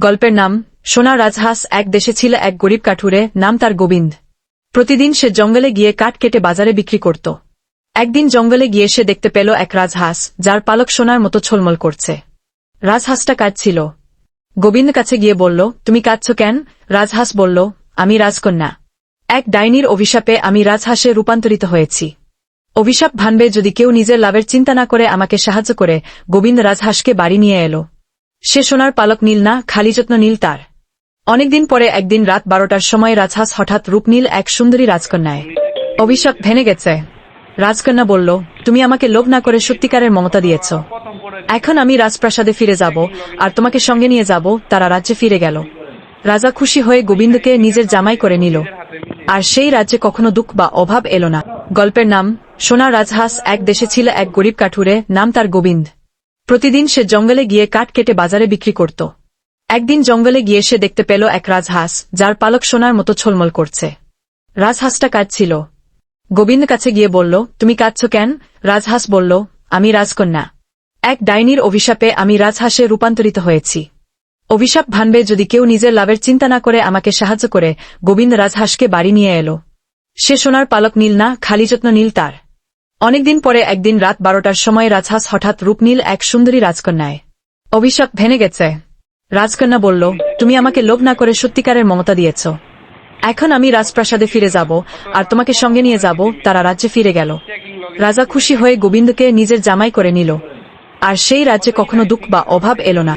গল্পের নাম, সোনা রাজহাঁস এক দেশে ছিল এক গরিব কাঠুরে, নাম তার গোবিন্দ। প্রতিদিন সে জঙ্গলে গিয়ে কাঠ কেটে বাজারে বিক্রি করত। একদিন জঙ্গলে গিয়ে সে দেখতে পেল এক রাজহাঁস, যার পালক সোনার মতো ছলমল করছে। রাজহাঁসটা কাঁদছিল। গোবিন্দ কাছে গিয়ে বলল, তুমি কাঁদছ কেন? রাজহাঁস বলল, আমি রাজকন্যা। এক ডাইনির অভিশাপে আমি রাজহাঁসে রূপান্তরিত হয়েছি। অভিশাপ ভানবে যদি কেউ নিজের লাভের চিন্তা না করে আমাকে সাহায্য করে, গোবিন্দ রাজহাঁসকে বাড়ি নিয়ে এলো। সে সোনার পালক নীল না, খালি যত্ন নীল তার। অনেকদিন পরে একদিন রাত বারোটার সময় রাজহাঁস হঠাৎ রূপনীল এক সুন্দরী রাজকন্যায়। অভিশাপ ভেঙে গেছে। রাজকন্যা বলল, তুমি আমাকে লোভ না করে সত্যিকারের মমতা দিয়েছ। এখন আমি রাজপ্রাসাদে ফিরে যাব, আর তোমাকে সঙ্গে নিয়ে যাব, তারা রাজ্যে ফিরে গেল। রাজা খুশি হয়ে গোবিন্দকে নিজের জামাই করে নিল। আর সেই রাজ্যে কখনো দুঃখ বা অভাব এলো না। গল্পের নাম, সোনা রাজহাঁস এক দেশে ছিল এক গরিব কাঠুরে, নাম তার গোবিন্দ। প্রতিদিন সে জঙ্গলে গিয়ে কাঠ কেটে বাজারে বিক্রি করত। একদিন জঙ্গলে গিয়ে সে দেখতে পেল এক রাজহাঁস, যার পালক সোনার মতো ছলমল করছে। রাজহাঁসটা কাঁদছিল। গোবিন্দ কাছে গিয়ে বলল, তুমি কাঁদছ কেন? রাজহাঁস বলল, আমি রাজকন্যা। এক ডাইনির অভিশাপে আমি রাজহাঁসে রূপান্তরিত হয়েছি। অভিশাপ ভানবে যদি কেউ নিজের লাভের চিন্তা না করে আমাকে সাহায্য করে, গোবিন্দ রাজহাঁসকে বাড়ি নিয়ে এলো। সে সোনার পালক নীল না, খালি যত্ন নীল তার। অনেকদিন পরে একদিন রাত বারোটার সময় রাজহাঁস হঠাৎ রূপনীল এক সুন্দরী রাজকন্যায়। অভিশাপ ভেঙে গেছে। রাজকন্যা বলল, তুমি আমাকে লোভ না করে সত্যিকারের মমতা দিয়েছ। এখন আমি রাজপ্রাসাদে ফিরে যাব, আর তোমাকে সঙ্গে নিয়ে যাব, তারা রাজ্যে ফিরে গেল। রাজা খুশি হয়ে গোবিন্দকে নিজের জামাই করে নিল। আর সেই রাজ্যে কখনো দুঃখ বা অভাব এলো না।